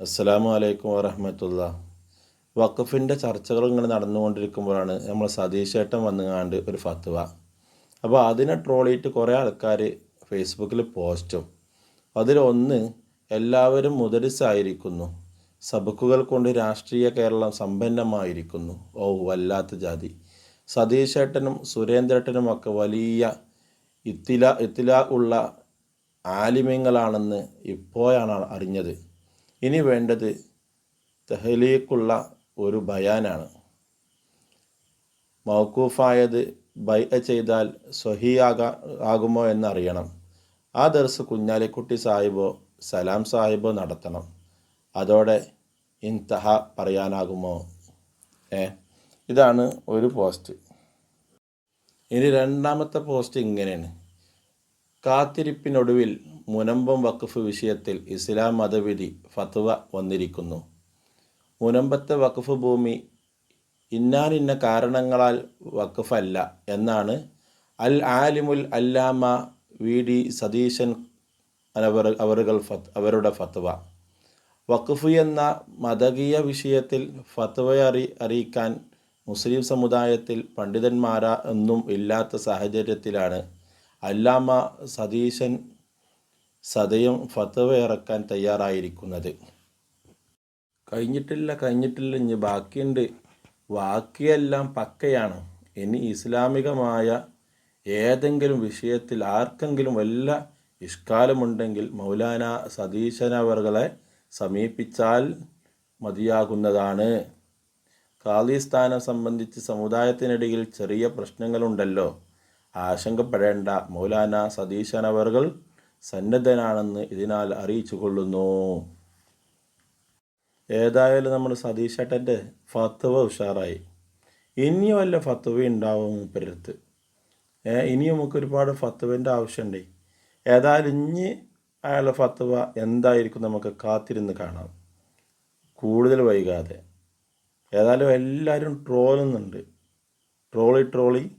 അസ്സലാമു അലൈക്കും വറഹമത്തുള്ള. വഖഫിന്റെ ചർച്ചകൾ ഇങ്ങനെ നടന്നുകൊണ്ടിരിക്കുമ്പോഴാണ് നമ്മൾ സതീശേട്ടൻ വന്നുകാണ്ട് ഒരു ഫത്വ. അപ്പോൾ അതിനെ ട്രോൾ ചെയ്തിട്ട് കുറേ ആൾക്കാർ ഫേസ്ബുക്കിൽ പോസ്റ്റും. അതിലൊന്ന് എല്ലാവരും മുതലിസായിരിക്കുന്നു സബക്കുകൾ കൊണ്ട് രാഷ്ട്രീയ കേരളം സമ്പന്നമായിരിക്കുന്നു. ഓ വല്ലാത്ത ജാതി. സതീശേട്ടനും സുരേന്ദ്രേട്ടനും ഒക്കെ വലിയ ഇത്തില ഇത്തില ഉള്ള ആലിമ്യങ്ങളാണെന്ന് ഇപ്പോഴാണ് അറിഞ്ഞത്. ഇനി വേണ്ടത് തെഹലീക്കുള്ള ഒരു ബയാനാണ്. മൗക്കൂഫായത് ബൈ ചെയ്താൽ സ്വഹിയാകാ ആകുമോ എന്നറിയണം. ആ ദർസ് കുഞ്ഞാലിക്കുട്ടി സാഹിബോ സലാം സാഹിബോ നടത്തണം. അതോടെ ഇൻതഹ പറയാനാകുമോ? ഏ? ഇതാണ് ഒരു പോസ്റ്റ്. ഇനി രണ്ടാമത്തെ പോസ്റ്റ് ഇങ്ങനെയാണ്. കാത്തിരിപ്പിനൊടുവിൽ മുനമ്പം വഖഫ് വിഷയത്തിൽ ഇസ്ലാം മതവിധി ഫത്വ വന്നിരിക്കുന്നു. മുനമ്പത്തെ വഖഫ് ഭൂമി ഇന്നാനിന്ന കാരണങ്ങളാൽ വഖഫല്ല എന്നാണ് അൽ ആലിമുൽ അല്ലാമ വി ഡി സതീശൻ അവർ അവരുകൾ അവരുടെ ഫത്വ. വഖഫ് എന്ന മതകീയ വിഷയത്തിൽ ഫത്വ അറി അറിയിക്കാൻ മുസ്ലിം സമുദായത്തിൽ പണ്ഡിതന്മാരാ ഒന്നും ഇല്ലാത്ത സാഹചര്യത്തിലാണ് അല്ലാമ സതീശൻ സദയം ഫത്തവ ഇറക്കാൻ തയ്യാറായിരിക്കുന്നത്. കഴിഞ്ഞിട്ടില്ല കഴിഞ്ഞിട്ടില്ല ഇനി ബാക്കിയുണ്ട്. ബാക്കിയെല്ലാം പക്കയാണ്. ഇനി ഇസ്ലാമികമായ ഏതെങ്കിലും വിഷയത്തിൽ ആർക്കെങ്കിലും വല്ല ഇഷ്കാലമുണ്ടെങ്കിൽ മൗലാന സതീശനവറുകളെ സമീപിച്ചാൽ മതിയാകുന്നതാണ്. ഖാലിസ്ഥാനം സംബന്ധിച്ച് സമുദായത്തിനിടയിൽ ചെറിയ പ്രശ്നങ്ങളുണ്ടല്ലോ. ആശങ്കപ്പെടേണ്ട. മൗലാന സതീശനവർകൾ സന്നദ്ധനാണെന്ന് ഇതിനാൽ അറിയിച്ചു കൊള്ളുന്നു ഏതായാലും നമ്മൾ സതീശേട്ടന്റെ ഫത്വ ഉഷാറായി. ഇനിയും വല്ല ഫത്തുവ ഉണ്ടാവും മൂപ്പരടുത്ത്. ഇനിയും നമുക്ക് ഒരുപാട് ഫത്തുവിന്റെ ആവശ്യമുണ്ട്. ഏതായാലും ഇനി അയാളുടെ ഫത്വ എന്തായിരിക്കും നമുക്ക് കാത്തിരുന്ന് കാണാം. കൂടുതൽ വൈകാതെ. ഏതായാലും എല്ലാവരും ട്രോളുന്നുണ്ട്. Trolley trolley.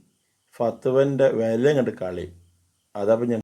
ഫത്വന്റെ വില കണ്ട് കളി അതപ്പം